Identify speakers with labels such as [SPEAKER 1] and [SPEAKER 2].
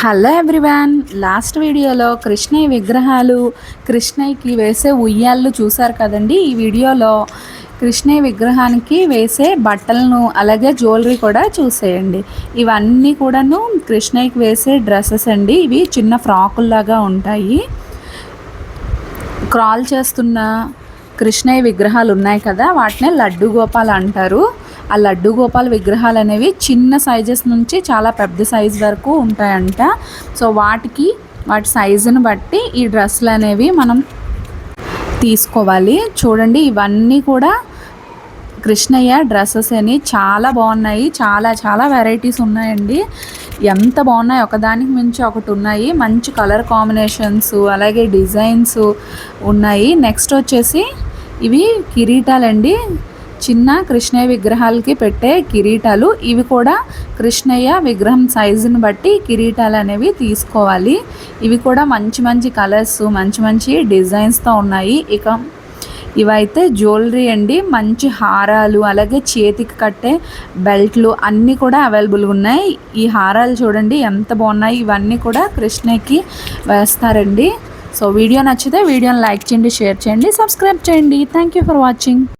[SPEAKER 1] Hello everyone. Last వీడియోలో కృష్ణయ్య విగ్రహాలు కృష్ణయ్యకి వేసే ఉయ్యాళ్ళు చూసారు కదండి. ఈ వీడియోలో కృష్ణయ్య విగ్రహానికి వేసే బట్టలను అలాగే జ్యువెలరీ కూడా చూసేయండి. ఇవన్నీ కూడాను కృష్ణయ్యకి వేసే డ్రెస్సెస్ అండి. ఇవి చిన్న ఫ్రాకుల్లాగా ఉంటాయి. క్రాల్ చేస్తున్న కృష్ణయ్య విగ్రహాలు ఉన్నాయి కదా వాటినే లడ్డు గోపాల్ అంటారు. ఆ లడ్డు గోపాల్ విగ్రహాలు అనేవి చిన్న సైజెస్ నుంచి చాలా పెద్ద సైజ్ వరకు ఉంటాయంట. సో వాటికి వాటి సైజుని బట్టి ఈ డ్రెస్సులు అనేవి మనం తీసుకోవాలి. చూడండి ఇవన్నీ కూడా కృష్ణయ్య డ్రెస్సెస్ అని చాలా బాగున్నాయి. చాలా చాలా వెరైటీస్ ఉన్నాయండి. ఎంత బాగున్నాయి? ఒకదానికి మించి ఒకటి ఉన్నాయి. మంచి కలర్ కాంబినేషన్స్ అలాగే డిజైన్స్ ఉన్నాయి. నెక్స్ట్ వచ్చేసి ఇవి కిరీటాలండి. చిన్న కృష్ణయ్య విగ్రహాలకి పెట్టే కిరీటాలు ఇవి కూడా కృష్ణయ్య విగ్రహం సైజుని బట్టి కిరీటాలు అనేవి తీసుకోవాలి. ఇవి కూడా మంచి మంచి కలర్స్ మంచి మంచి డిజైన్స్తో ఉన్నాయి. ఇక ఇవైతే జ్యువెలరీ అండి. మంచి హారాలు అలాగే చేతికి కట్టే బెల్ట్లు అన్నీ కూడా అవైలబుల్గా ఉన్నాయి. ఈ హారాలు చూడండి ఎంత బాగున్నాయి. ఇవన్నీ కూడా కృష్ణకి వేస్తారండి. సో వీడియో నచ్చితే వీడియోని లైక్ చేయండి షేర్ చేయండి సబ్స్క్రైబ్ చేయండి. Thank you for watching